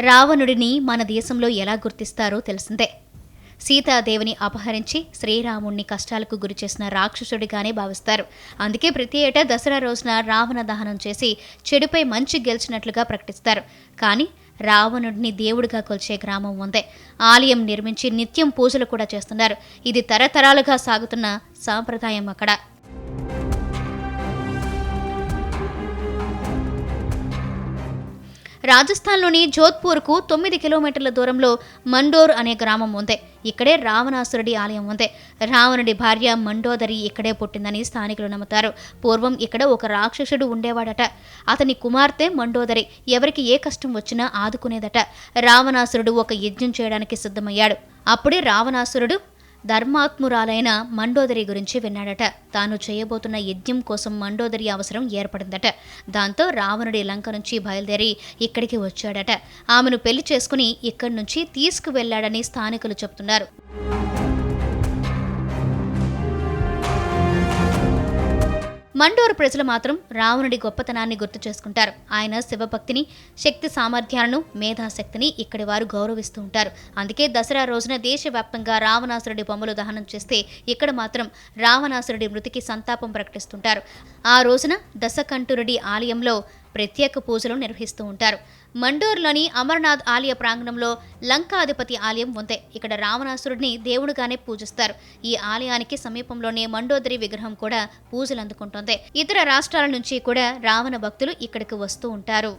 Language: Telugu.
రావణుడిని మన దేశంలో ఎలా గుర్తిస్తారో తెలిసిందే. సీతాదేవిని అపహరించి శ్రీరాముణ్ణి కష్టాలకు గురిచేసిన రాక్షసుడిగానే భావిస్తారు. అందుకే ప్రతి ఏటా దసరా రోజున రావణ దహనం చేసి చెడుపై మంచి గెలిచినట్లుగా ప్రకటిస్తారు. కానీ రావణుడిని దేవుడిగా కొలిచే గ్రామం ఉందే. ఆలయం నిర్మించి నిత్యం పూజలు కూడా చేస్తున్నారు. ఇది తరతరాలుగా సాగుతున్న సాంప్రదాయం అక్కడ. రాజస్థాన్లోని జోధ్పూర్కు తొమ్మిది కిలోమీటర్ల దూరంలో మండోర్ అనే గ్రామం ఉంది. ఇక్కడే రావణాసురుడి ఆలయం ఉంది. రావణుడి భార్య మండోదరి ఇక్కడే పుట్టిందని స్థానికులు నమ్ముతారు. పూర్వం ఇక్కడ ఒక రాక్షసుడు ఉండేవాడట. అతని కుమార్తె మండోదరి ఎవరికి ఏ కష్టం వచ్చినా ఆదుకునేదట. రావణాసురుడు ఒక యజ్ఞం చేయడానికి సిద్ధమయ్యాడు. అప్పుడే రావణాసురుడు ధర్మాత్మురాలైన మండోదరి గురించి విన్నాడట. తాను చేయబోతున్న యజ్ఞం కోసం మండోదరి అవసరం ఏర్పడిందట. దాంతో రావణుడి లంక నుంచి బయలుదేరి ఇక్కడికి వచ్చాడట. ఆమెను పెళ్ళి చేసుకుని ఇక్కడి నుంచి తీసుకువెళ్ళాడని స్థానికులు చెబుతున్నారు. మండోరు ప్రజలు మాత్రం రావణుడి గొప్పతనాన్ని గుర్తు చేసుకుంటారు. ఆయన శివభక్తిని శక్తి సామర్థ్యాలను మేధాశక్తిని ఇక్కడి వారు గౌరవిస్తూ ఉంటారు. అందుకే దసరా రోజున దేశవ్యాప్తంగా రావణాసురుడి బొమ్మలు దహనం చేస్తే ఇక్కడ మాత్రం రావణాసురుడి మృతికి సంతాపం ప్రకటిస్తుంటారు. ఆ రోజున దశకంఠురుడి ఆలయంలో ప్రత్యేక పూజలు నిర్వహిస్తూ ఉంటారు. మండోర్లోని అమర్నాథ్ ఆలయ ప్రాంగణంలో లంకాధిపతి ఆలయం ఉంది. ఇక్కడ రావణాసురుడిని దేవుడుగానే పూజిస్తారు. ఈ ఆలయానికి సమీపంలోనే మండోదరి విగ్రహం కూడా పూజలు అందుకుంటోంది ఇతర రాష్ట్రాల నుంచి కూడా రావణ భక్తులు ఇక్కడికి వస్తూ ఉంటారు.